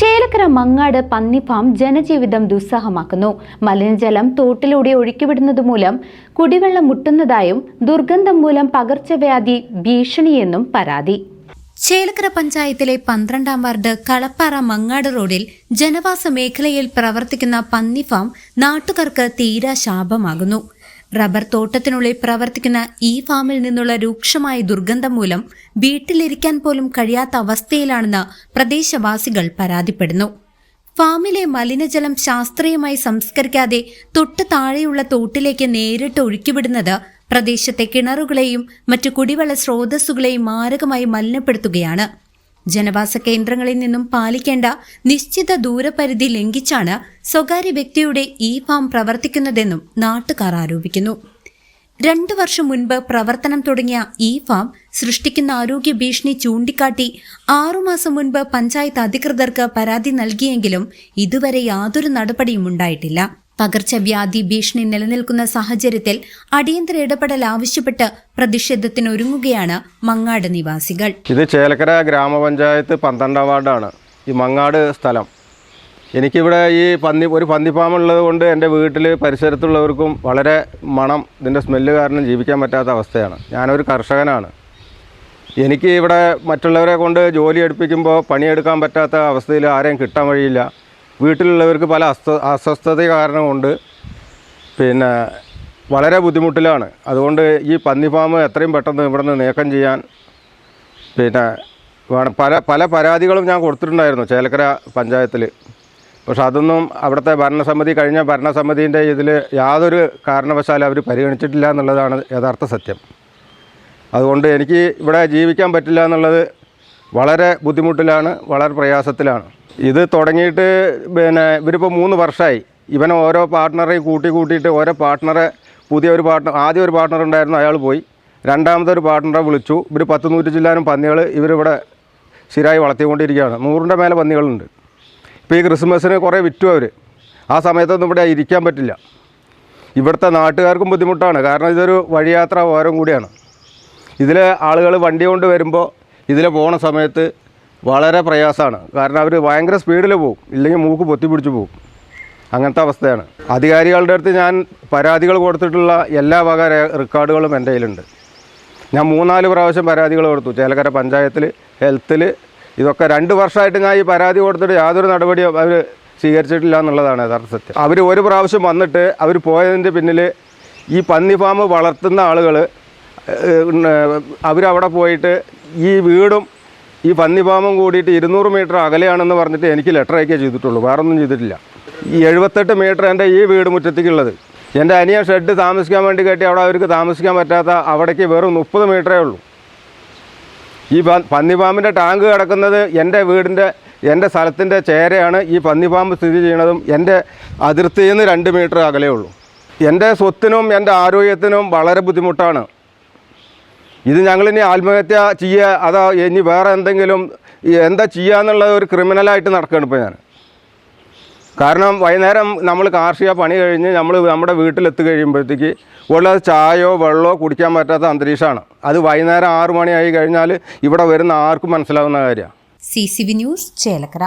Chelakkara Mangad പന്നിഫാം ജനജീവിതം ദുസ്സഹമാക്കുന്നു. മലിനജലം തോട്ടിലൂടെ ഒഴുക്കിവിടുന്നത് മൂലം കുടിവെള്ളം മുട്ടുന്നതായും ദുർഗന്ധം മൂലം പകർച്ചവ്യാധി ഭീഷണിയെന്നും പരാതി. ചേലക്കര പഞ്ചായത്തിലെ പന്ത്രണ്ടാം വാർഡ് കളപ്പാറ മങ്ങാട് റോഡിൽ ജനവാസ മേഖലയിൽ പ്രവർത്തിക്കുന്ന പന്നിഫാം നാട്ടുകാർക്ക് തീരാ ശാപമാകുന്നു റബ്ബർ തോട്ടത്തിനുള്ളിൽ പ്രവർത്തിക്കുന്ന ഈ ഫാമിൽ നിന്നുള്ള രൂക്ഷമായ ദുർഗന്ധം മൂലം വീട്ടിലിരിക്കാൻ പോലും കഴിയാത്ത അവസ്ഥയിലാണെന്ന് പ്രദേശവാസികൾ പരാതിപ്പെടുന്നു. ഫാമിലെ മലിനജലം ശാസ്ത്രീയമായി സംസ്കരിക്കാതെ തൊട്ടു താഴെയുള്ള തോട്ടിലേക്ക് നേരിട്ട് ഒഴുക്കിവിടുന്നത് പ്രദേശത്തെ കിണറുകളെയും മറ്റു കുടിവെള്ള സ്രോതസ്സുകളെയും മാരകമായി മലിനപ്പെടുത്തുകയാണ്. ജനവാസ കേന്ദ്രങ്ങളിൽ നിന്നും പാലിക്കേണ്ട നിശ്ചിത ദൂരപരിധി ലംഘിച്ചാണ് സ്വകാര്യ വ്യക്തിയുടെ ഇ ഫാം പ്രവർത്തിക്കുന്നതെന്നും നാട്ടുകാർ ആരോപിക്കുന്നു. രണ്ടു വർഷം മുൻപ് പ്രവർത്തനം തുടങ്ങിയ ഇ ഫാം സൃഷ്ടിക്കുന്ന ആരോഗ്യ ഭീഷണി ചൂണ്ടിക്കാട്ടി ആറുമാസം മുൻപ് പഞ്ചായത്ത് അധികൃതർക്ക് പരാതി നൽകിയെങ്കിലും ഇതുവരെ യാതൊരു നടപടിയും ഉണ്ടായിട്ടില്ല. പകർച്ചവ്യാധി ഭീഷണി നിലനിൽക്കുന്ന സാഹചര്യത്തിൽ അടിയന്തര ഇടപെടൽ ആവശ്യപ്പെട്ട് പ്രതിഷേധത്തിനൊരുങ്ങുകയാണ് മങ്ങാട് നിവാസികൾ. ഇത് ചേലക്കര ഗ്രാമപഞ്ചായത്ത് പന്ത്രണ്ടാം വാർഡാണ്. ഈ മങ്ങാട് സ്ഥലം. എനിക്കിവിടെ ഈ പന്നി ഒരു പന്നിപ്പാമുള്ളത് കൊണ്ട് എന്റെ വീട്ടിൽ പരിസരത്തുള്ളവർക്കും വളരെ മണം ഇതിന്റെ സ്മെല്ല് കാരണം ജീവിക്കാൻ പറ്റാത്ത അവസ്ഥയാണ്. ഞാനൊരു കർഷകനാണ്. എനിക്ക് ഇവിടെ മറ്റുള്ളവരെ കൊണ്ട് ജോലി എടുപ്പിക്കുമ്പോൾ പണിയെടുക്കാൻ പറ്റാത്ത അവസ്ഥയിൽ ആരെയും കിട്ടാൻ വഴിയില്ല. വീട്ടിലുള്ളവർക്ക് പല അസ്വ അസ്വസ്ഥത കാരണം കൊണ്ട് പിന്നെ വളരെ ബുദ്ധിമുട്ടിലാണ്. അതുകൊണ്ട് ഈ പന്നി ഫാം എത്രയും പെട്ടെന്ന് ഇവിടെ നിന്ന് നീക്കം ചെയ്യാൻ പിന്നെ വേണം. പല പല പരാതികളും ഞാൻ കൊടുത്തിട്ടുണ്ടായിരുന്നു ചേലക്കര പഞ്ചായത്തിൽ പക്ഷെ അതൊന്നും അവിടുത്തെ ഭരണസമിതി കഴിഞ്ഞ ഭരണസമിതിന്റെ ഇതിൽ യാതൊരു കാരണവശാലും അവർ പരിഗണിച്ചിട്ടില്ല എന്നുള്ളതാണ് യഥാർത്ഥ സത്യം. അതുകൊണ്ട് എനിക്ക് ഇവിടെ ജീവിക്കാൻ പറ്റില്ല എന്നുള്ളത് വളരെ ബുദ്ധിമുട്ടിലാണ് വളരെ പ്രയാസത്തിലാണ്. ഇത് തുടങ്ങിയിട്ട് പിന്നെ ഇവരിപ്പോൾ മൂന്ന് വർഷമായി ഇവൻ ഓരോ പാർട്ട്ണറെയും കൂട്ടി കൂട്ടിയിട്ട് ഓരോ പാർട്ട്ണറെ പുതിയ ഒരു പാർട്ട്ണർ ആദ്യം ഒരു പാർട്ട്ണർ ഉണ്ടായിരുന്നു അയാൾ പോയി. രണ്ടാമത്തെ ഒരു പാർട്ട്ണറെ വിളിച്ചു. ഇവർ പത്ത് നൂറ്റി ചില്ലാനും പന്നികൾ ഇവരിവിടെ സ്ഥിരമായി വളർത്തിക്കൊണ്ടിരിക്കുകയാണ്. നൂറിന്റെ മേലെ പന്നികളുണ്ട്. ഇപ്പോൾ ഈ ക്രിസ്മസിന് കുറേ വിറ്റു അവർ ആ സമയത്തൊന്നും ഇവിടെ ഇരിക്കാൻ പറ്റില്ല. ഇവിടുത്തെ നാട്ടുകാർക്കും ബുദ്ധിമുട്ടാണ്. കാരണം ഇതൊരു വഴിയാത്ര ഓരം കൂടിയാണ്. ഇതിൽ ആളുകൾ വണ്ടി കൊണ്ട് വരുമ്പോൾ ഇതിൽ പോണ സമയത്ത് വളരെ പ്രയാസമാണ്. കാരണം അവർ ഭയങ്കര സ്പീഡിൽ പോകും ഇല്ലെങ്കിൽ മൂക്ക് പൊത്തി പിടിച്ച് പോകും അങ്ങനത്തെ അവസ്ഥയാണ്. അധികാരികളുടെ അടുത്ത് ഞാൻ പരാതികൾ കൊടുത്തിട്ടുള്ള എല്ലാ വക റെക്കോർഡുകളും എന്റെ കയ്യിലുണ്ട്. ഞാൻ മൂന്നാൽ പ്രാവശ്യം പരാതികൾ കൊടുത്തു. ചേലക്കര പഞ്ചായത്തിൽ ഹെൽത്തിൽ ഇതൊക്കെ രണ്ട് വർഷമായിട്ട് ഞാൻ ഈ പരാതി കൊടുത്തിട്ട് യാതൊരു നടപടിയും അവർ സ്വീകരിച്ചിട്ടില്ല എന്നുള്ളതാണ് യഥാർത്ഥ സത്യം. അവർ ഒരു പ്രാവശ്യം വന്നിട്ട് അവർ പോയതിന്റെ പിന്നിൽ ഈ പന്നി ഫാം വളർത്തുന്ന ആളുകൾ അവരവിടെ പോയിട്ട് ഈ വീടും ഈ പന്നിപാമം കൂടിയിട്ട് ഇരുന്നൂറ് മീറ്റർ അകലെയാണെന്ന് പറഞ്ഞിട്ട് എനിക്ക് ലെറ്റർ അയക്കുകയേ ചെയ്തിട്ടുള്ളൂ. വേറൊന്നും ചെയ്തിട്ടില്ല. ഈ എഴുപത്തെട്ട് മീറ്റർ എന്റെ ഈ വീട് മുറ്റത്തേക്കുള്ളത്. എന്റെ അനിയ ഷെഡ് താമസിക്കാൻ വേണ്ടി കെട്ടി അവിടെ അവർക്ക് താമസിക്കാൻ പറ്റാത്ത അവിടേക്ക് വെറും മുപ്പത് മീറ്ററേ ഉള്ളൂ. ഈ പന്നിപാമ്പിന്റെ ടാങ്ക് കിടക്കുന്നത് എന്റെ വീടിന്റെ എന്റെ സ്ഥലത്തിന്റെ ചേരയാണ്. ഈ പന്നിപ്പാമ്പ് സ്ഥിതി ചെയ്യുന്നതും എന്റെ അതിർത്തിയിൽ നിന്ന് രണ്ട് മീറ്റർ അകലേ ഉള്ളൂ. എന്റെ സ്വത്തിനും എന്റെ ആരോഗ്യത്തിനും വളരെ ബുദ്ധിമുട്ടാണ്. ഇത് ഞങ്ങളിനി ആത്മഹത്യ ചെയ്യുക അതോ ഇനി വേറെ എന്തെങ്കിലും എന്താ ചെയ്യാന്നുള്ള ഒരു ക്രിമിനലായിട്ട് നടക്കുകയാണ് ഇപ്പോൾ ഞാൻ. കാരണം വൈകുന്നേരം നമ്മൾ കാർഷിക പണി കഴിഞ്ഞ് നമ്മൾ നമ്മുടെ വീട്ടിലെത്തി കഴിയുമ്പോഴത്തേക്ക് ഉള്ള ചായയോ വെള്ളമോ കുടിക്കാൻ പറ്റാത്ത അന്തരീക്ഷമാണ്. അത് വൈകുന്നേരം ആറു മണിയായി കഴിഞ്ഞാൽ ഇവിടെ വരുന്ന ആർക്കും മനസ്സിലാവുന്ന കാര്യമാണ്. C C B news Chelakkara.